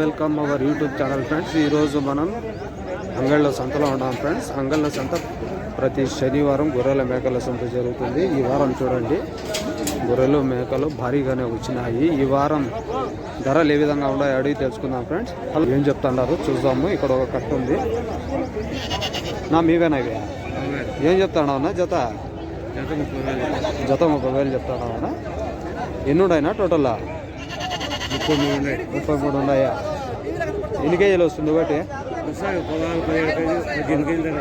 Welcome our YouTube channel friends ఈరోజు మనం అంగళ్ళ సంతలో ఉన్నాం ఫ్రెండ్స్ అంగళ్ళ సంత ప్రతి శనివారం గొర్రెల మేకల సంత జరుగుతుంది. ఈ వారం చూడండి. గొర్రెలు మేకలు భారీగానే వచ్చినాయి. ఈ వారం ధరలు ఏ విధంగా ఉన్నాయో అడిగి తెలుసుకుందాం ఫ్రెండ్స్ వాళ్ళు ఏం చెప్తున్నారు? చూద్దాము. ఇక్కడ ఒక కట్ట ఉంది. నా మీవేనా ఇవి? ఏం చెప్తాడు అన్న జత జత ముప్పై వేలు చెప్తాడు అన్న ఎన్ని ఉన్నాయినా టోటల్లా ముప్పై మూడు ఉన్నాయి. ముప్పై మూడు ఉన్నాయా? ఎన్ని కేజీలు వస్తుంది ఒకటి?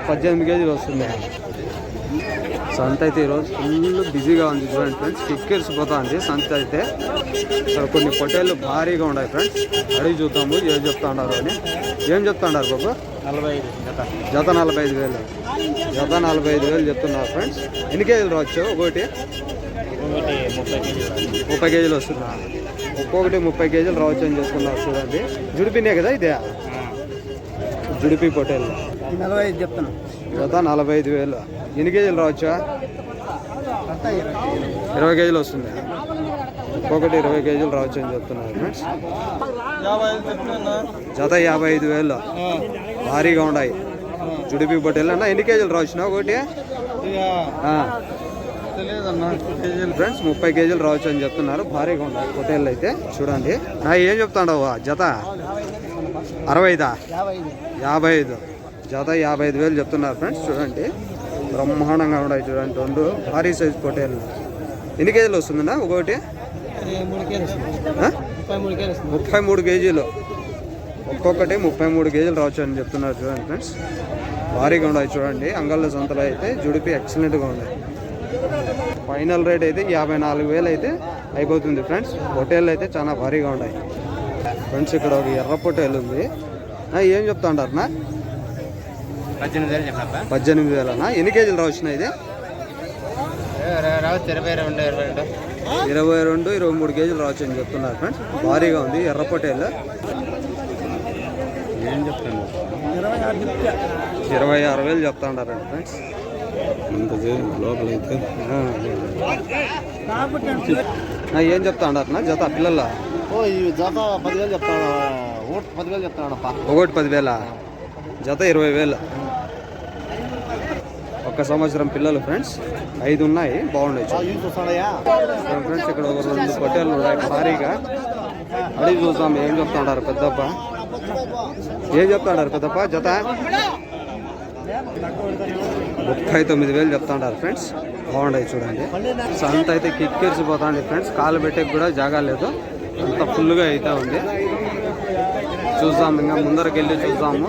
పద్దెనిమిది కేజీలు వస్తుంది. సంత అయితే ఈరోజు ఫుల్ బిజీగా ఉంది చూడండి ఫ్రెండ్స్. కిక్కిరిసిపోతా ఉంది సంత అయితే. ఇక్కడ కొన్ని పొట్టేళ్ళు భారీగా ఉన్నాయి ఫ్రెండ్స్. అడిగి చూద్దాము ఏం చెప్తా ఉన్నారు అని. ఏం చెప్తా ఉన్నారు బాబు? నలభై జత జత నలభై ఐదు వేలు. జత నలభై ఐదు వేలు చెప్తున్నారు ఫ్రెండ్స్. ఎన్ని కేజీలు రావచ్చు ఒకటి? ముప్పై కేజీలు ముప్పై ఒక్కొక్కటి ముప్పై కేజీలు రావచ్చు అని చెప్తున్నారు చూడండి జుడిపినే కదా ఇదే? జుడిపి పొట్టేళ్ళు నలభై ఐదు చెప్తాను జత నలభై ఐదు వేలు. ఎన్ని కేజీలు రావచ్చా? ఇరవై కేజీలు వస్తుంది. ఒక్కొక్కటి ఇరవై కేజీలు రావచ్చు అని చెప్తున్నారు ఫ్రెండ్స్. జత యాభై ఐదు వేలు. భారీగా ఉన్నాయి. జుడిపి పొట్టేళ్ళు అన్న ఎన్ని కేజీలు రావచ్చునా ఒకటి? ఫ్రెండ్స్ ముప్పై కేజీలు రావచ్చు అని చెప్తున్నారు. భారీగా ఉన్నాయి. పొట్టేళ్ళు అయితే చూడండి. నా ఏం చెప్తాండవు జత అరవై ఐదా యాభై ఐదు జత యాభై ఐదు వేలు చెప్తున్నారు ఫ్రెండ్స్ చూడండి. బ్రహ్మాండంగా ఉన్నాయి చూడండి. రెండు భారీ సైజ్ పొట్టేళ్ళు. ఎన్ని కేజీలు వస్తుందన్నా? ఒకటి ముప్పై మూడు కేజీలు ఒక్కొక్కటి ముప్పై మూడు కేజీలు రావచ్చు అని చెప్తున్నారు చూడండి ఫ్రెండ్స్ భారీగా ఉన్నాయి చూడండి. అంగళ్ళ సంతలో అయితే జుడిపి ఎక్సలెంట్గా ఉన్నాయి. ఫైనల్ రేట్ అయితే యాభై నాలుగు వేలు అయితే అయిపోతుంది ఫ్రెండ్స్. పొట్టేళ్ళు అయితే చాలా భారీగా ఉన్నాయి ఫ్రెండ్స్ ఇక్కడ ఒక ఎర్ర పొట్టేలు ఉంది. ఏం చెప్తా ఉంటారన్నా పద్దెనిమిది వేలు చెప్పినప్ప పద్దెనిమిది వేలనా ఎన్ని కేజీలు రావచ్చు ఇది? రావచ్చు ఇరవై రెండు ఇరవై రెండు. ఇరవై రెండు ఇరవై మూడు కేజీలు రావచ్చు అని చెప్తున్నారు ఫ్రెండ్స్. భారీగా ఉంది ఎర్ర పొట్టేలు. ఏం చెప్తాను ఇరవై ఆరు వేలు చెప్తా ఉంటారండి ఫ్రెండ్స్. అంత లోపల అయితే ఆ, ఏం చెప్తా ఉంటారన్నా జత పిల్లల? ఓ ఈ జత పదివేలు చెప్తాను ఓటు పదివేలు చెప్తానప్ప ఒకటి పదివేల? జత ఇరవై వేలు. ఒక సంవత్సరం పిల్లలు ఫ్రెండ్స్. ఐదు ఉన్నాయి. బాగున్నాయి ఫ్రెండ్స్ ఇక్కడ ఒక రెండు పొట్టేళ్ళు ఉన్నాయి. భారీగా. అడిగి చూద్దాం ఏం చెప్తాడారు పెద్దప్ప. ఏం చెప్తాడారు పెద్దప్ప? జత? ముప్పై తొమ్మిది వేలు చెప్తాడారు ఫ్రెండ్స్. బాగున్నాయి చూడండి. సో అంత అయితే కిక్కిరిసిపోతుంది ఫ్రెండ్స్. కాలు పెట్టే కూడా జాగా లేదు. అంత ఫుల్గా అయితే ఉంది. చూద్దాం ఇంకా ముందరికి వెళ్ళి చూద్దాము.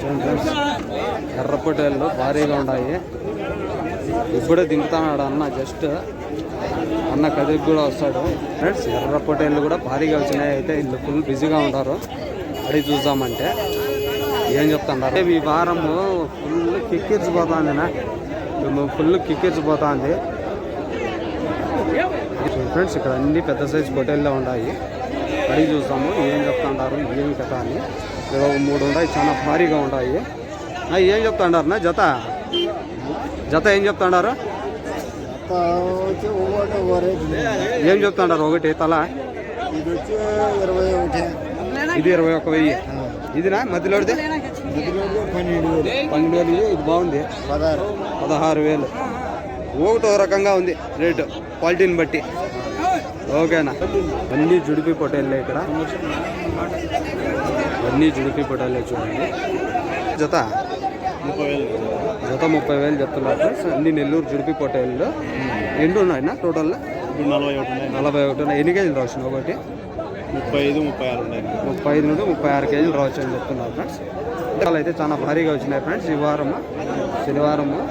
చూడండి ఎర్ర భారీగా ఉన్నాయి ఇప్పుడే దింపుతాడు అన్న జస్ట్. అన్న కదికి కూడా వస్తాడు. ఫ్రెండ్స్ ఎర్ర కూడా భారీగా వచ్చినాయి. అయితే ఇల్లు ఫుల్ బిజీగా ఉంటారు. అడిగి చూద్దామంటే. ఏం చెప్తాను ఈ వారము ఫుల్ కిక్కిరిచిపోతుందినా ఫుల్ కిక్కిరిచిపోతుంది ఫ్రెండ్స్ ఇక్కడ అన్ని పెద్ద సైజు పొట్టేళ్ళే ఉన్నాయి. అడిగి చూస్తాము ఏం చెప్తాంటారు ఏం కథ అని. ఇక్కడ ఒక మూడు ఉన్నాయి చాలా భారీగా ఉన్నాయి. ఏం చెప్తాండారు నా జత? జత ఏం చెప్తాండారు ఒక ఏం చెప్తాండారు ఒకటి తల? ఇది వచ్చి ఇరవై ఒకటి. ఇది ఇరవై ఒక్క వెయ్యి. ఇదినా? మధ్యలోది మధ్యలో పన్నెండు వేలు. పన్నెండు వేలు. ఇది, బాగుంది. పదహారు. పదహారు వేలు. ఒకటో రకంగా ఉంది రేటు క్వాలిటీని బట్టి. ఓకేనా? అన్నీ జుడిపి పొట్టేళ్ళే ఇక్కడ. అన్నీ జుడిపి పొట్టేళ్ళే చూడండి. జత? ముప్పై వేలు జత ముప్పై వేలు చెప్తున్నారు ఫ్రెండ్స్. అన్ని నెల్లూరు జుడిపి పొట్టేళ్ళు ఎన్ని ఉన్నాయినా టోటల్ ఇప్పుడు నలభై ఒకటి ఎన్ని కేజీలు రావచ్చు ఒకటి? ముప్పై ఐదు ముప్పై ఆరు ఉన్నాయి. ముప్పై ఐదు నుండి ముప్పై ఆరు కేజీలు రావచ్చు అని చెప్తున్నారు ఫ్రెండ్స్. ధరలు అయితే చాలా భారీగా వచ్చినాయి ఫ్రెండ్స్ ఈ వారము. శనివారము.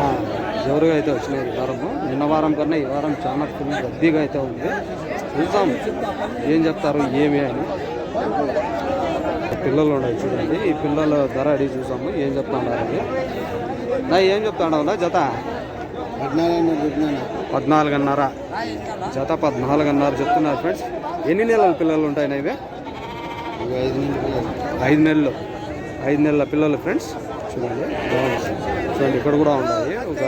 ఆ, జోరుగా అయితే వచ్చినాయి ఈ వారము. నిన్న వారం కన్నా ఈ వారం చాలా ఫుల్ రద్దీగా అయితే ఉంది. చూద్దాం ఏం చెప్తారు ఏమి అని. పిల్లలు ఉన్నాయి చూడండి. ఈ పిల్లల ధర అడిగి చూసాము ఏం చెప్తాడు నా ఏం చెప్తాడు జత? పద్నాలుగు పద్నాలుగు పద్నాలుగున్నర. జత పద్నాలుగున్నర చెప్తున్నారు ఫ్రెండ్స్ ఎన్ని నెలల పిల్లలు ఉంటాయి ఇవి? ఐదు నెలలు ఐదు నెలల. పిల్లలు ఫ్రెండ్స్ చూడండి చూడండి ఇక్కడ కూడా ఉన్నాయి. ఒక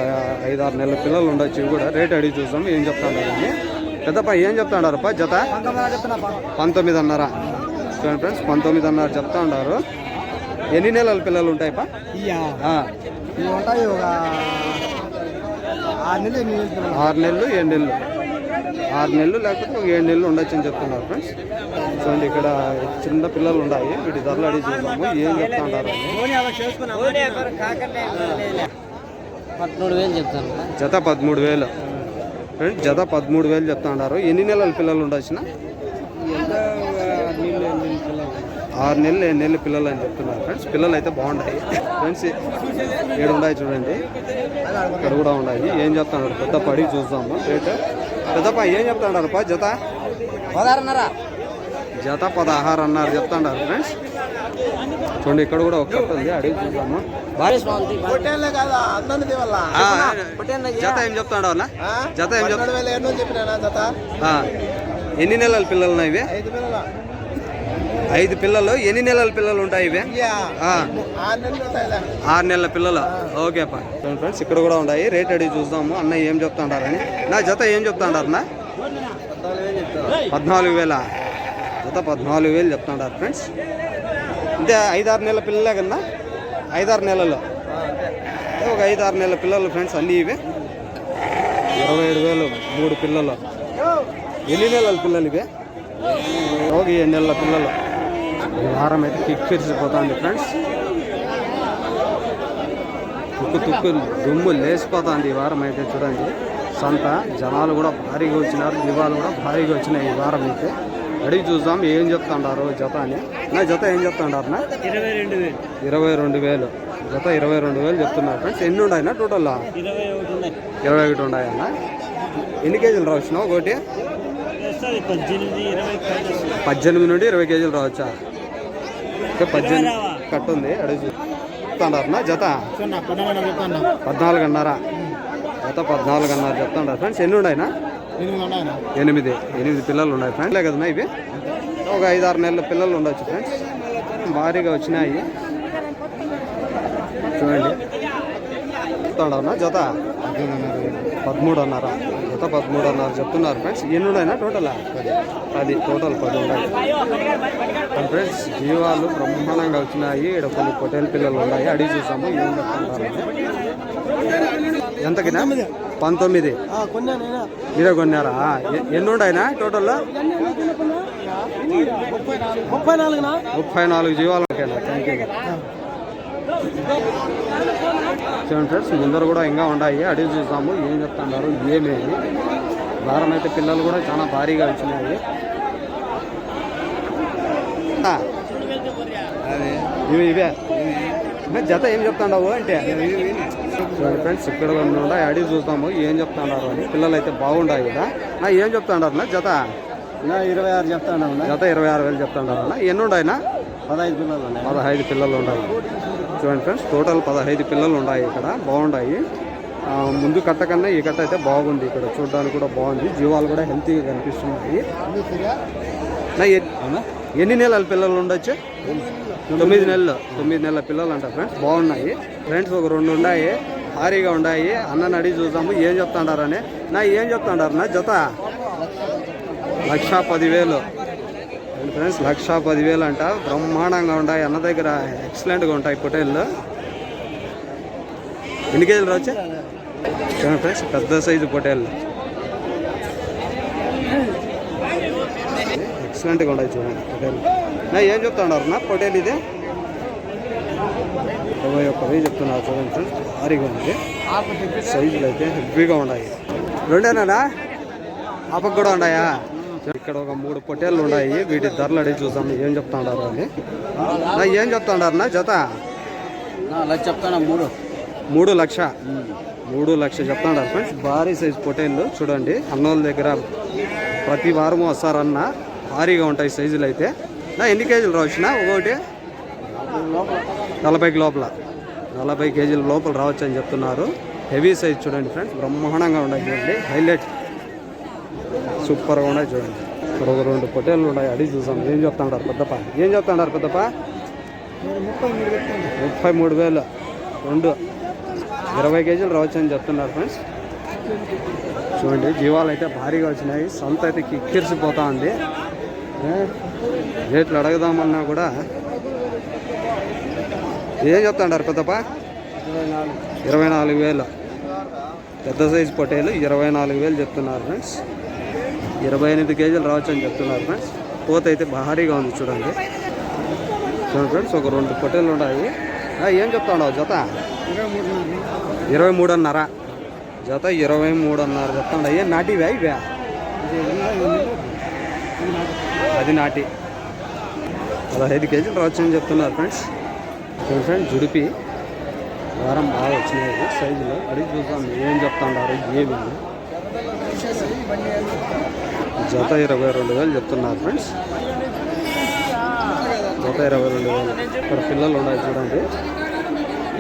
ఐదు ఆరు నెలల పిల్లలు ఉండొచ్చు. కూడా రేట్ అడిగి చూద్దాం. ఏం చెప్తాను కానీ పెద్దప్ప ఏం చెప్తాడారప్ప జత? పంతొమ్మిదిన్నర చూడండి ఫ్రెండ్స్ పంతొమ్మిదిన్నర చెప్తా ఉన్నారు ఎన్ని నెలల పిల్లలు ఉంటాయిపా ఆరు నెలలు ఏడు నెలలు. ఆరు నెలలు లేకపోతే ఒక ఏడు నెలలు ఉండొచ్చు అని చెప్తున్నారు ఫ్రెండ్స్. చూడండి ఇక్కడ చిన్న పిల్లలు ఉన్నాయి వీటి ధరలు అడిగి చూద్దాము. ఏం చెప్తా చెప్తాను. జత పదమూడు వేలు. ఫ్రెండ్స్ జత పదమూడు వేలు చెప్తా ఉన్నారు ఎన్ని నెలల పిల్లలు ఉండొచ్చిన? ఆరు నెలలు ఏడు నెలలు పిల్లలు అని చెప్తున్నారు ఫ్రెండ్స్. పిల్లలు అయితే బాగున్నాయి ఫ్రెండ్స్ ఏడు ఉన్నాయి చూడండి. ఇక్కడ కూడా ఉన్నాయి. ఏం చెప్తున్నారు పెద్ద పడి చూద్దాము. రేట్ పెద్దప్ప ఏం చెప్తున్నారు పా జత? పదహారున్నర. జత పదహారు అన్నారు చెప్తున్నారు ఫ్రెండ్స్. చూడండి ఇక్కడ కూడా ఒక ఉంది అడిగి చూద్దాము. జత ఏం చెప్తాడు అన్న జత ఏం చెప్తా వేల ఎన్నో చెప్పినా జత? ఆ, ఎన్ని నెలల పిల్లలు ఇవి? ఐదు పిల్లలు. ఎన్ని నెలల పిల్లలు ఉంటాయి ఇవి? ఆరు నెలలు పిల్లలు. ఓకే ఫ్రెండ్స్ ఇక్కడ కూడా ఉన్నాయి. రేట్ అడిగి చూద్దాము. అన్న ఏం చెప్తాడారని. నా జత ఏం చెప్తాడారు నా పద్నాలుగు వేల. జత పద్నాలుగు వేలు చెప్తాడారు ఫ్రెండ్స్. అంటే ఐదారు నెలల పిల్లలే కన్నా ఐదారు నెలలు. ఒక ఐదారు నెలల పిల్లలు ఫ్రెండ్స్ అన్నీ ఇవి. ఇరవై ఏడు వేలు మూడు పిల్లలు. ఎన్ని నెలల పిల్లలు ఇవి? ఒక ఏడు నెలల పిల్లలు. ఈ వారం అయితే కిక్కిరిసిపోతుంది ఫ్రెండ్స్ తుక్కు తుక్కు దుమ్ము లేచిపోతుంది ఈ వారం అయితే చూడండి. సంత జనాలు కూడా భారీగా వచ్చినారు దివాలు కూడా భారీగా వచ్చినాయి ఈ వారం అయితే. అడిగి చూద్దాం ఏం చెప్తాండారు జత అని. నా జత ఏం చెప్తాండారు నా ఇరవై రెండు వేలు. ఇరవై రెండు వేలు. జత ఇరవై రెండు వేలు చెప్తున్నారు ఫ్రెండ్స్ ఎన్ని ఉన్నాయినా టోటల్ ఇరవై ఒకటి ఉన్నాయన్న ఎన్ని కేజీలు రావచ్చునా ఒకటి? పద్దెనిమిది నుండి ఇరవై కేజీలు రావచ్చా? అంటే పద్దెనిమిది కట్టు ఉంది అడిగి చెప్తాండారు నా జత? పద్నాలుగున్నర? జత పద్నాలుగున్నర చెప్తాండారు. ఫ్రెండ్స్ ఎన్ని ఉన్నాయినా? ఎనిమిది ఉన్నాయన? ఎనిమిది. ఎనిమిది పిల్లలు ఉన్నాయి ఫ్రెండ్స్. లే కదన్నా ఇవి? ఒక ఐదు ఆరు నెలల పిల్లలు ఉండొచ్చు ఫ్రెండ్స్. భారీగా వచ్చినాయి. చూడండి. చెప్తాడన్నా జత? పదమూడున్నర? జత పదమూడున్నర చెప్తున్నారు ఫ్రెండ్స్ ఎన్ని ఉన్నాయినా టోటల్ పది. టోటల్ పది ఉన్నాయి. ఫ్రెండ్స్ జీవాలు బ్రహ్మాండంగా వచ్చినాయి. ఇక్కడ కొన్ని పొటేల్ పిల్లలు ఉన్నాయి. అడిగి చూసాము ఏం ఎంతకినా? పంతొమ్మిది. మీరే కొన్నారా? ఎ- ఎన్ని ఉన్నాయినా టోటల్ ముప్పై నాలుగు. జీవాలు ఓకేనా థ్యాంక్ యూ చూడండి ఫ్రెండ్స్ ముందర కూడా ఇంకా ఉన్నాయి అడిగి చూసాము ఏం చెప్తున్నారు ఏమేమి వారం అయితే పిల్లలు కూడా చాలా భారీగా వచ్చినాయి. ఇవి జత ఏం చెప్తాండావు అంటే చూడండి ఫ్రెండ్స్ ఇక్కడ ఉన్నాయి అడిగి చూస్తాము ఏం చెప్తున్నారు అని. పిల్లలు అయితే బాగుండాయి కదా. నా ఏం చెప్తాండారు నా జత? నా ఇరవై ఆరు చెప్తాను జత ఇరవై ఆరు వేలు చెప్తాండారు ఎన్ని ఉన్నాయినా పదహైదు పిల్లలు ఉన్నాయి. పదహైదు పిల్లలు ఉన్నాయి చూడండి ఫ్రెండ్స్ టోటల్ పదహైదు పిల్లలు ఉన్నాయి ఇక్కడ బాగున్నాయి ముందు కట్ట కన్నా ఈ కట్ట అయితే బాగుంది ఇక్కడ చూడడానికి కూడా బాగుంది. జీవాలు కూడా హెల్తీగా కనిపిస్తున్నాయి. ఎన్ని నెలల పిల్లలు ఉండొచ్చు? తొమ్మిది నెలలు తొమ్మిది నెలల పిల్లలు అంట ఫ్రెండ్స్ బాగున్నాయి. ఫ్రెండ్స్ ఒక రెండు ఉన్నాయి భారీగా ఉన్నాయి అన్నని అడిగి చూద్దాము ఏం చెప్తాడారని నా ఏం చెప్తాడారు నా జత? లక్ష పదివేలు. ఫ్రెండ్స్ లక్ష పదివేలు అంట. బ్రహ్మాండంగా ఉంటాయి. అన్న దగ్గర ఎక్సలెంట్గా ఉంటాయి పొటేళ్ళు. ఎన్ని కేజీలు రావచ్చు ఫ్రెండ్స్ పెద్ద సైజు పొటేళ్ళు. ఎక్సలెంట్గా ఉంటాయి చూడండి పొటేళ్ళు. నా ఏం చెప్తున్నారు నా పొటేల్ ఇది? ఇరవై ఒక్క వెయ్యి చెప్తున్నారు చూడండి ఫ్రెండ్స్ భారీగా ఉంది. సైజులు అయితే హెవీగా ఉన్నాయి. రెండేనా ఆపకు కూడా ఉన్నాయా? ఇక్కడ ఒక మూడు పొట్టేళ్ళు ఉన్నాయి. వీటి ధరలు అడిగి చూసాం ఏం చెప్తాడారు అని నా ఏం చెప్తాడారు నా జత? చెప్తాను? మూడు. మూడు లక్ష. మూడు లక్ష చెప్తాడారు ఫ్రెండ్స్. భారీ సైజ్ పొట్టేళ్ళు చూడండి. అన్నోళ్ళ దగ్గర ప్రతి వారము వస్తారన్న భారీగా ఉంటాయి సైజులు అయితే. నా ఎన్ని కేజీలు రావచ్చునా ఒకటి. నలభైకి లోపల. నలభై కేజీల లోపల రావచ్చు అని చెప్తున్నారు. హెవీ సైజ్ చూడండి ఫ్రెండ్స్. బ్రహ్మాండంగా ఉన్నాయి చూడండి. హైలైట్. సూపర్గా ఉన్నాయి చూడండి. ఇక్కడ ఒక రెండు పొట్టేళ్ళు ఉన్నాయి. అడిగి చూసాం ఏం చెప్తాడారు పెద్దప్ప? ఏం చెప్తాడారు పెద్దప్ప? ముప్పై మూడు వేలు. రెండు. ఇరవై కేజీలు రావచ్చు అని చెప్తున్నారు ఫ్రెండ్స్. చూడండి జీవాలు అయితే భారీగా వచ్చినాయి. సంత అయితే కిక్కిరిసిపోతా ఉంది. రేట్లు అడగదామన్నా కూడా. ఏం చెప్తాండారు పెద్దప్ప? ఇరవై నాలుగు వేలు. పెద్ద సైజు పొటేలు ఇరవై నాలుగు వేలు చెప్తున్నారు ఫ్రెండ్స్. ఇరవై ఎనిమిది కేజీలు రావచ్చు అని చెప్తున్నారు ఫ్రెండ్స్ పోత అయితే భారీగా ఉంది చూడండి. చూడండి ఫ్రెండ్స్ ఒక రెండు పొట్టేలు ఉన్నాయి. ఏం చెప్తా ఉండవు జత? ఇరవై మూడున్నర. జత ఇరవై మూడున్నర చెప్తాండ ఏ నాటివే ఇవే అది నాటి. పదహైదు కేజీలు రావచ్చు అని చెప్తున్నారు ఫ్రెండ్స్ చూడండి ఫ్రెండ్స్ జుడిపి. వారం బాగా వచ్చినాయి. సైజులో అడిగి చూద్దాం. ఏం చెప్తాండారు? ఏమి? జత ఇరవై రెండు వేలు చెప్తున్నారు ఫ్రెండ్స్. జత ఇరవై రెండు వేలు. ఇక్కడ పిల్లలు ఉన్నాయి చూడండి.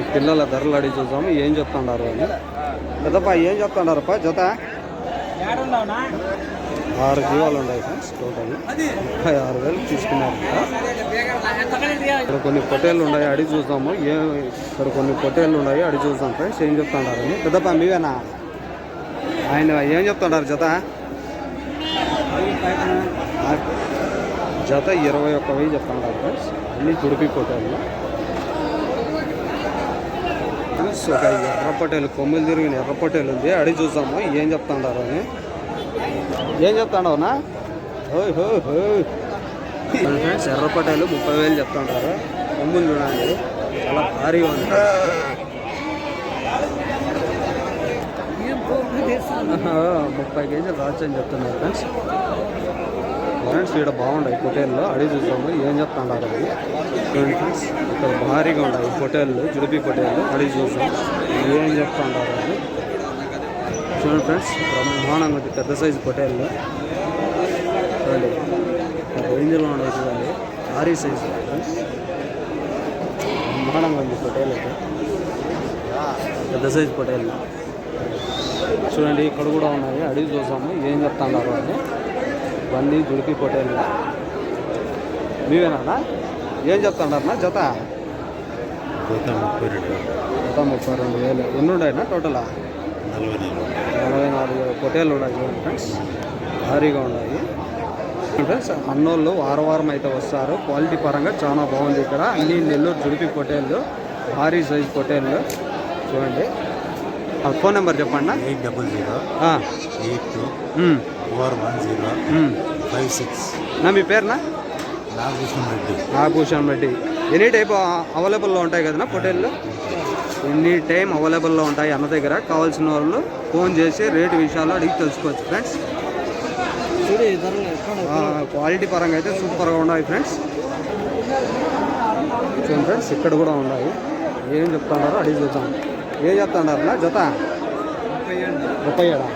ఈ పిల్లల ధరలు అడిగి చూద్దాము. ఏం చెప్తున్నారు అని. పెద్దప్ప ఏం చెప్తున్నారప్ప జత? ఆరు జీవాలు ఉన్నాయి ఫ్రెండ్స్ టోటల్ ముప్పై ఆరు వేలు తీసుకున్నారు ఇక్కడ కొన్ని పొట్టేళ్ళు ఉన్నాయి అడిగి చూసాము ఏ ఇక్కడ కొన్ని పొట్టేళ్ళు ఉన్నాయి అడిగి చూద్దాం ఫ్రెండ్స్. ఏం చెప్తున్నారు అని. పెద్దప్ప మీవేనా? ఆయన ఏం చెప్తున్నారు జత? జత ఇరవై ఒక్క వెయ్యి చెప్తున్నారు ఫ్రెండ్స్ అన్ని తుడిపి పొట్టేళ్ళు ఫ్రెండ్స్ ఒక ఎర్ర పొట్టేలు కొమ్ములు తిరిగిన ఎర్ర పొట్టేలు ఉంది. అడిగి చూద్దాము ఏం చెప్తున్నారు అని. ఏం చెప్తాడవునా హోయ్ ఫ్రెండ్స్ ఎర్ర పొట్టేలు ముప్పై వేలు చెప్తుంటారు కొమ్ములు చూడండి. చాలా భారీగా ఉంది. ముప్పై కేజీలు రావచ్చు అని చెప్తున్నారు ఫ్రెండ్స్ ఫ్రెండ్స్ ఇక్కడ బాగుంటాయి హోటల్లో అడిగి చూసాము ఏం చెప్తున్నారు అది చూడండి ఫ్రెండ్స్ ఇక్కడ భారీగా ఉన్నాయి పొటేళ్ళు జుడిపి పొటేళ్ళు అడిగి చూసాం. ఏం చెప్తున్నారు అది చూడండి ఫ్రెండ్స్ బ్రహ్మాండంగా ఉంది. పెద్ద సైజు హోటల్లో చూడండి. రేంజ్లో ఉండవు చూడండి. భారీ సైజు ఫ్రెండ్స్ బ్రహ్మాండంగా ఉంది హోటల్ అయితే. పెద్ద సైజు పొటేళ్ళు చూడండి ఇక్కడ కూడా ఉన్నాయి. అడిగి చూసాము. ఏం చెప్తున్నారు అని. ఇవన్నీ జుడిపి పొటేళ్ళు మీవేనా ఏం చెప్తున్నారు జత? ముప్పై రెండు జత ముప్పై రెండు వేలు. ఎన్ని ఉన్నాయన్నా టోటలా? నలభై నాలుగు నలభై నాలుగు పొటేళ్ళు ఉన్నాయి చూడండి ఫ్రెండ్స్. భారీగా ఉన్నాయి. ఫ్రెండ్స్ అన్నోళ్ళు వారం వారం అయితే వస్తారు. క్వాలిటీ పరంగా చాలా బాగుంది ఇక్కడ. అన్ని నెల్లూరు జుడిపి పొటేళ్ళు భారీ సైజ్ పొటేళ్ళు చూడండి. ఆ, ఫోన్ నెంబర్ చెప్పండి eight double zero eight two four one zero. Five six. నా మీ పేరునా? నాగభూషణ్ రెడ్డి. నాగభూషణ్ రెడ్డి. ఎనీ టైప్ అవైలబుల్లో ఉంటాయి కదా పొటేళ్ళు? ఎనీ టైం అవైలబుల్లో ఉంటాయి అన్న దగ్గర. కావాల్సిన వాళ్ళు ఫోన్ చేసి రేటు విషయాలు అడిగి తెలుసుకోవచ్చు ఫ్రెండ్స్. క్వాలిటీ పరంగా అయితే సూపర్గా ఉన్నాయి ఫ్రెండ్స్. చూడండి ఫ్రెండ్స్ ఇక్కడ కూడా ఉన్నాయి. ఏం చెప్తున్నారు అడిగి చూద్దాం. ఏం చెప్తున్నారు నా జత ముప్పై ఏడా?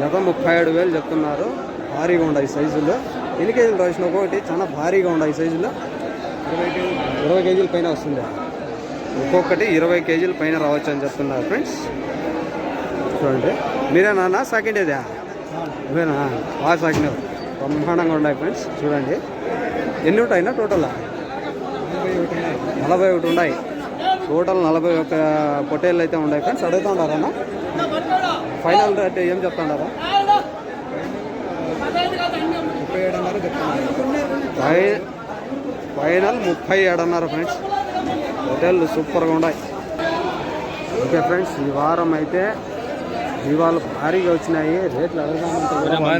జత ముప్పై ఏడు వేలు చెప్తున్నారు. భారీగా ఉన్నాయి సైజులో. ఎన్ని కేజీలు రాసిన ఒక్కొక్కటి? చాలా భారీగా ఉన్నాయి సైజులో. ఇరవై కేజీల పైన వస్తుంది. ఒక్కొక్కటి ఇరవై కేజీల పైన రావచ్చు అని చెప్తున్నారు ఫ్రెండ్స్. చూడండి. మీరే నాన్న? సాకిండేదా ఇవేనా బాగా సాకినారు బ్రహ్మాండంగా ఉన్నాయి ఫ్రెండ్స్. చూడండి. ఎన్ని ఉంటాయినా టోటల్? నలభై ఒకటి ఉన్నాయి. టోటల్ నలభై ఒక పొట్టేళ్ళు అయితే ఉన్నాయి ఫ్రెండ్స్. అడుగుతా ఉన్నారన్నా ఫైనల్ రేట్ ఏం చెప్తున్నారా ఫై- ఫైనల్ ముప్పై ఏడున్నర ఫ్రెండ్స్. హోటళ్ళు సూపర్గా ఉన్నాయి. ఓకే ఫ్రెండ్స్ ఈ వారం అయితే జీవాలు భారీగా వచ్చినాయి. రేట్లు అడగదామంటే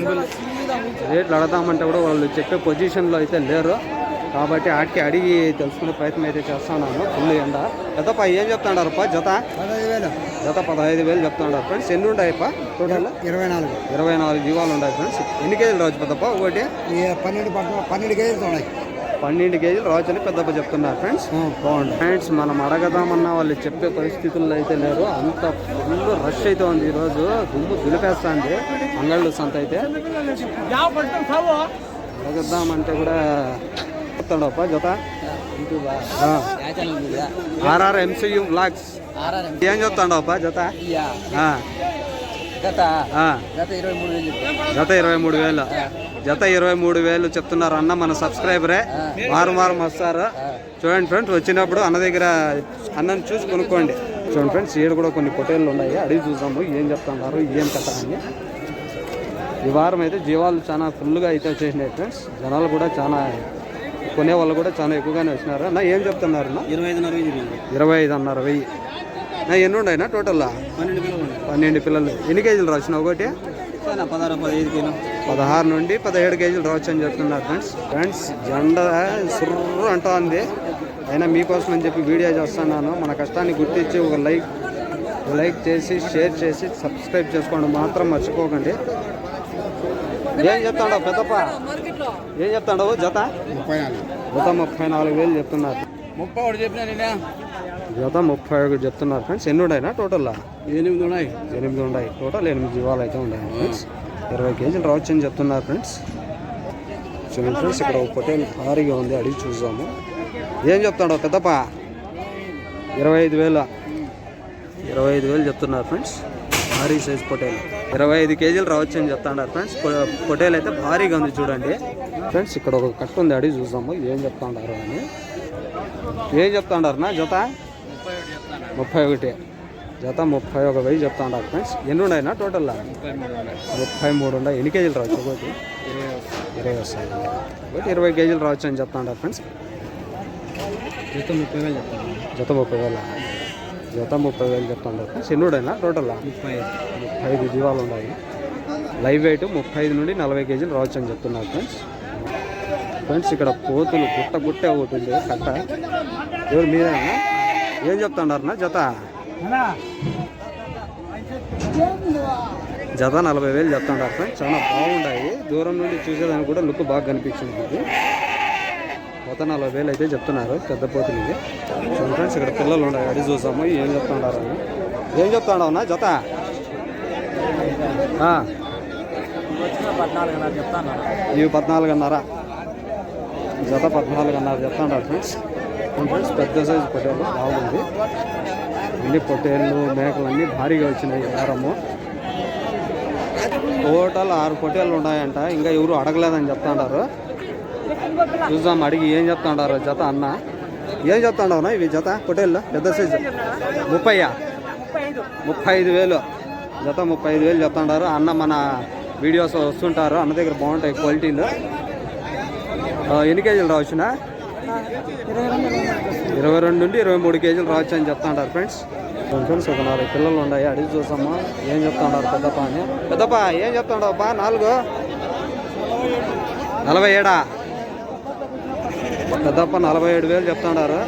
కూడా రేట్లు అడగదామంటే కూడా వాళ్ళు చెప్పే పొజిషన్లో అయితే లేరు. కాబట్టి ఆటికి అడిగి తెలుసుకునే ప్రయత్నం అయితే చేస్తున్నాను. ఫుల్ ఎండ. పెద్దప్ప ఏం చెప్తాడారప్ప జత? జత పదహైదు వేలు చెప్తున్నారు ఫ్రెండ్స్. ఎన్ని ఉంటాయప్ప టోటల్ ఇరవై నాలుగు. ఇరవై నాలుగు జీవాలు ఉన్నాయి ఫ్రెండ్స్. ఎన్ని కేజీలు రావచ్చు పెద్దప్ప? ఒకటి? పన్నెండు పన్నెండు కేజీలు ఉన్నాయి పన్నెండు కేజీలు రావచ్చు అని పెద్దప్ప చెప్తున్నారు ఫ్రెండ్స్. బాగుంది. ఫ్రెండ్స్ మనం అడగదామన్నా వాళ్ళు చెప్పే పరిస్థితుల్లో అయితే లేరు. అంత ఫుల్ రష్ అయితే ఉంది ఈరోజు. దుమ్ము దులిపేస్తుంది. అంగళ్ళు సంత అయితే. అడగద్దామంటే కూడా చెప్తాడప్ప జత. ఆర్ఆర్ ఎంసీయూ బ్లాగ్స్ ఏం జత? మూడు వేలు చెప్పారు. జత ఇరవై మూడు వేలు. జత ఇరవై మూడు వేలు చెప్తున్నారు అన్న మన సబ్స్క్రైబరే. వారం వారం వస్తారు చూడండి ఫ్రెండ్స్ వచ్చినప్పుడు అన్న దగ్గర అన్నని చూసి కొనుక్కోండి. చూడండి ఫ్రెండ్స్ ఈడ కూడా కొన్ని పొటేళ్ళు ఉన్నాయి. అడిగి చూసాము ఏం చెప్తున్నారు ఏం కథ అని. ఈ వారం అయితే జీవాలు చాలా ఫుల్గా అయితే వచ్చేసినాయి ఫ్రెండ్స్. జనాలు కూడా చాలా కొనే వాళ్ళు కూడా చాలా ఎక్కువగానే వచ్చినారు. నా ఏం చెప్తున్నారు ఇరవై ఐదు అన్నారు వెయ్యి. నా ఎన్ని ఉన్నాయినా టోటల్లా? పన్నెండు పిల్లలు ఎన్ని కేజీలు రాసిన ఒకటి? పదహారు పదహైదు కిలో పదహారు నుండి పదిహేడు కేజీలు రావచ్చు అని చెప్తున్నారు ఫ్రెండ్స్. ఫ్రెండ్స్ జెండా సుర్రు అంటోంది. అయినా మీకోసం అని చెప్పి వీడియో చేస్తున్నాను. మన కష్టాన్ని గుర్తించి ఒక లైక్ లైక్ చేసి షేర్ చేసి సబ్స్క్రైబ్ చేసుకోండి మాత్రం మర్చిపోకండి. ఏం చెప్తాడవు పెద్దప్ప? ఏం చెప్తాడవు జత? ముప్పై జత ముప్పై నాలుగు వేలు చెప్తున్నారు. ముప్పై ఒకటి చెప్పినా జత ముప్పై ఒకటి చెప్తున్నారు ఫ్రెండ్స్. ఎన్ని ఉన్నాయినా టోటల్లా ఎనిమిది ఉన్నాయి. ఎనిమిది ఉన్నాయి. టోటల్ ఎనిమిది జీవాలు అయితే ఉన్నాయి ఫ్రెండ్స్. ఇరవై కేజీలు రావచ్చు అని చెప్తున్నారు ఫ్రెండ్స్. చూడండి ఫ్రెండ్స్ ఇక్కడ ఒక పొటేల్ భారీగా ఉంది. అడిగి చూసాము ఏం చెప్తాడో పెద్దప్ప? ఇరవై ఐదు వేల. ఇరవై ఐదు వేలు చెప్తున్నారు ఫ్రెండ్స్. భారీ సైజ్ పొటేల్ ఇరవై ఐదు కేజీలు రావచ్చు అని చెప్తున్నారు ఫ్రెండ్స్ పొటేల్ అయితే భారీగా ఉంది చూడండి. ఫ్రెండ్స్ ఇక్కడ ఒక కట్ట ఉంది అడిగి చూసాము ఏం చెప్తాండారు అని. ఏం చెప్తాండారు నా జత? ముప్పై ఒకటి. జత ముప్పై ఒక వెయ్యి చెప్తా ఉన్నారు ఫ్రెండ్స్. ఎన్ని ఉన్నాయినా టోటల్ ముప్పై మూడు ఉన్నాయి. ఎన్ని కేజీలు రావచ్చు ఒకటి? ఇరవై వస్తాయి. ఒకటి ఇరవై కేజీలు రావచ్చు అని చెప్తా ఉన్నారు ఫ్రెండ్స్. జత ముప్పై వేలు చెప్తాను. జత ముప్పై వేల? జత ముప్పై వేలు చెప్తా ఉన్నారు ఫ్రెండ్స్ ఎన్ని ఉన్నాయినా టోటల్? ముప్పై ముప్పై ఐదు జీవాలు ఉన్నాయి. లైవ్ వెయిట్ ముప్పై ఐదు నుండి నలభై కేజీలు రావచ్చు అని చెప్తున్నారు ఫ్రెండ్స్. ఫ్రెండ్స్ ఇక్కడ పోతులు గుట్ట గుట్టే ఒకటి ఉంది కట్ట. ఎవరు మీరేనా? ఏం చెప్తున్నారు జత? జత నలభై వేలు చెప్తుంటారు ఫ్రెండ్స్. చాలా బాగుంటాయి దూరం నుండి చూసేదానికి కూడా లుక్ బాగా కనిపించింది. ఇది నలభై వేలు అయితే చెప్తున్నారు పెద్ద పోతులు చూడండి ఫ్రెండ్స్ ఇక్కడ పిల్లలు ఉన్నాయి. అడిగి చూసాము ఏం చెప్తున్నారు అని. ఏం చెప్తాడవునా జత? ఆ, పద్నాలుగు ఇవి పద్నాలుగున్నర. జత పద్నాలుగున్నర చెప్తాంటారు ఫ్రెండ్స్. ఫ్రెండ్స్ పెద్ద సైజు పొట్టేళ్ళు బాగుంది. అన్ని పొట్టేళ్ళు మేకలు అన్నీ భారీగా వచ్చినాయి వారము. టోటల్ ఆరు పొట్టేళ్ళు ఉన్నాయంట. ఇంకా ఎవరు అడగలేదని చెప్తాడారు చూద్దాం అడిగి ఏం చెప్తాడారు జత అన్న? ఏం చెప్తాండవునా ఇవి జత? పొటేళ్ళు పెద్ద సైజు? ముప్పయ్యా ముప్పై ఐదు వేలు. జత ముప్పై ఐదు వేలు చెప్తాడారు. అన్న మన వీడియోస్ వస్తుంటారు. అన్న దగ్గర బాగుంటాయి క్వాలిటీలు. ఎన్ని కేజీలు రావచ్చునా ఇరవై రెండు నుండి ఇరవై మూడు కేజీలు రావచ్చు అని చెప్తుంటారు ఫ్రెండ్స్. ఫ్రెండ్స్ ఒక నాలుగు పిల్లలు ఉన్నాయి. అడిగి చూసామా? ఏం చెప్తాడారు పెద్దప్ప అని. పెద్దప్ప ఏం చెప్తుండవప్ప నాలుగు? నలభై ఏడా? పెద్దప్ప నలభై ఏడు వేలు చెప్తున్నారు.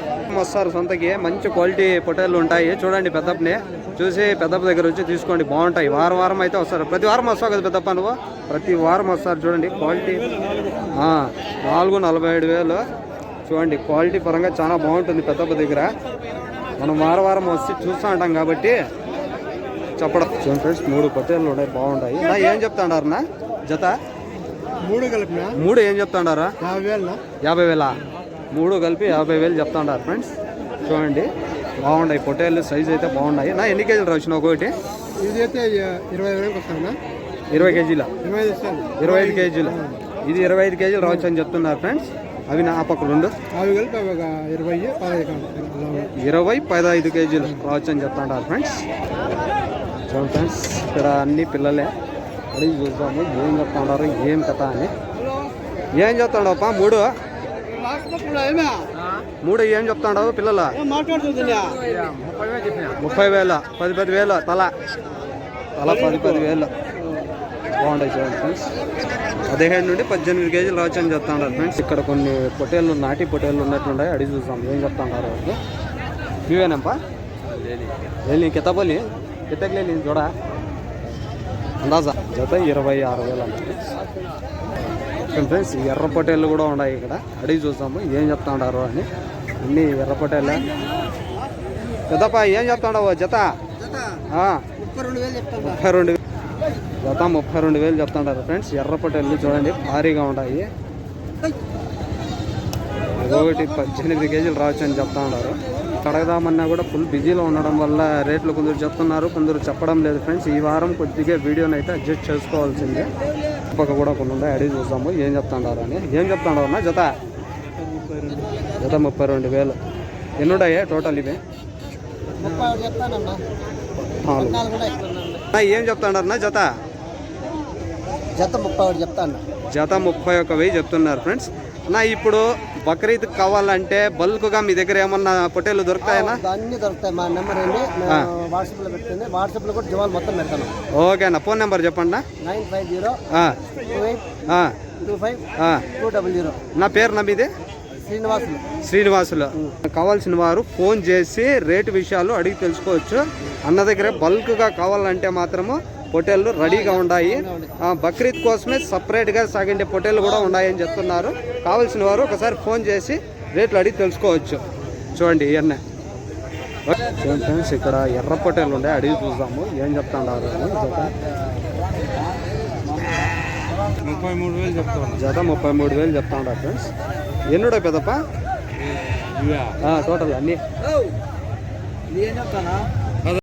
వస్తారు సొంతకి. మంచి క్వాలిటీ పొటేళ్ళు ఉంటాయి. చూడండి పెద్దప్పని. చూసి పెద్దప్ప దగ్గర వచ్చి తీసుకోండి. బాగుంటాయి. వారం వారం అయితే వస్తారు. ప్రతి వారం వస్తావు కదా పెద్దప్ప నువ్వు? ప్రతి వారం వస్తారు చూడండి. క్వాలిటీ. నాలుగు నలభై ఏడు వేలు. చూడండి క్వాలిటీ పరంగా చాలా బాగుంటుంది పెద్దప్ప దగ్గర. మనం వారం వారం వచ్చి చూస్తూ ఉంటాం కాబట్టి చెప్పడం. చూడండి ఫ్రెండ్స్ మూడు పొట్టేళ్ళు ఉన్నాయి. బాగుంటాయి. నా ఏం చెప్తాడారు నా జత? మూడు కలిపిన? మూడు ఏం చెప్తాడారా? యాభై వేలు యాభై వేల? మూడు కలిపి యాభై వేలు చెప్తాడారు ఫ్రెండ్స్. చూడండి బాగున్నాయి. పొట్టేళ్ళు సైజ్ అయితే బాగున్నాయి. నా ఎన్ని కేజీలు రాసిన ఒకటి? ఇది అయితే ఇరవై ఇరవై కేజీల? ఇరవై ఐదు కేజీలు. ఇది ఇరవై ఐదు కేజీలు రావచ్చు అని చెప్తున్నారు ఫ్రెండ్స్. అవి నా పక్క రెండు. అవి కలిపి ఒక ఇరవై పదహైదు కావాలి. ఇరవై పదహైదు కేజీలు రావచ్చు అని చెప్తుంటారు ఫ్రెండ్స్. చూడండి ఫ్రెండ్స్ ఇక్కడ అన్ని పిల్లలే. అడిగి చూద్దాము ఏం చెప్తున్నారు ఏం కథ అని. ఏం చెప్తాడప్ప మూడు? మూడు ఏం చెప్తాడావు పిల్లల? ముప్పై వేల పది పది వేలు తల. తల పది పది వేలు బాగుంటాయి చూడండి ఫ్రెండ్స్. పదిహేడు నుండి పద్దెనిమిది కేజీలు రావచ్చు అని చెప్తాడారు ఫ్రెండ్స్. ఇక్కడ కొన్ని పొటేళ్ళు నాటి పొటేళ్ళు ఉన్నట్లున్నాయి. అడిగి చూద్దాం ఏం చెప్తాడారు వాళ్ళు. మీవేనప్పా లేని కితబలి కితకి లేని చూడ అందాజా? జత ఇరవై ఆరు వేలు అంట. ఫ్రెండ్స్. ఎర్ర పొటేళ్ళు కూడా ఉన్నాయి ఇక్కడ. అడిగి చూస్తాము ఏం చెప్తా ఉంటారు అని. అన్ని ఎర్ర పొటేళ్ళే పెద్దప్ప ఏం చెప్తాడవు? జత. ముప్పై రెండు ముప్పై రెండు వేలు. జత ముప్పై రెండు వేలు చెప్తుంటారు ఫ్రెండ్స్. ఎర్ర పొటేళ్ళు చూడండి భారీగా ఉంటాయి ఒకటి పద్దెనిమిది కేజీలు రావచ్చు అని చెప్తా ఉన్నారు కడగదామన్నా కూడా ఫుల్ బిజీలో ఉండడం వల్ల రేట్లు కొందరు చెప్తున్నారు కొందరు చెప్పడం లేదు ఫ్రెండ్స్. ఈ వారం కొద్దిగా వీడియోని అయితే అడ్జస్ట్ చేసుకోవాల్సిందే. పక్క కూడా కొన్ని ఉన్నాయి. అడిగి చూసాము ఏం చెప్తున్నారు అని. ఏం చెప్తున్నారు అన్న? జత. జత ముప్పై రెండు వేలు. ఎన్ని ఉన్నాయి టోటల్ ఇవి? ఏం చెప్తాడన్నా జత. జత ముప్పై ఒకటి చెప్తాను జత ముప్పై ఒక వెయ్యి చెప్తున్నారు ఫ్రెండ్స్. నా ఇప్పుడు బక్రీద్ కావాలంటే బల్క్గా మీ దగ్గర ఏమన్నా పొట్టేలు దొరుకుతాయనా అన్ని దొరుకుతాయి. మా నెంబర్ ఏంటి ఆ. వాట్సాప్లో పెడుతుంది వాట్సాప్లో కూడా జవాలు మొత్తం పెడతాను. ఓకేనా ఫోన్ నెంబర్ చెప్పండి nine five zero two five. Two double zero. నా పేరు నమ్మిది శ్రీనివాసులు. శ్రీనివాసులు. కావాల్సిన వారు ఫోన్ చేసి రేటు విషయాలు అడిగి తెలుసుకోవచ్చు. అన్న దగ్గర బల్క్గా కావాలంటే మాత్రము పొట్టేళ్ళు రెడీగా ఉన్నాయి. ఆ, బక్రీద్ కోసమే సపరేట్గా సాగిండే పొట్టేళ్ళు కూడా ఉన్నాయని చెప్తున్నారు. కావాల్సిన వారు ఒకసారి ఫోన్ చేసి రేట్లు అడిగి తెలుసుకోవచ్చు. చూడండి ఇవన్నీ చూడండి ఫ్రెండ్స్ ఇక్కడ ఎర్ర పొట్టేళ్ళు ఉండే అడిగి చూద్దాము. ఏం చెప్తున్నారు? ముప్పై మూడు వేలు చెప్తాను జత ముప్పై మూడు వేలు చెప్తా ఉన్నారు ఫ్రెండ్స్ ఎన్నుడో పెద్దప్ప? టోటల్ అన్నీ.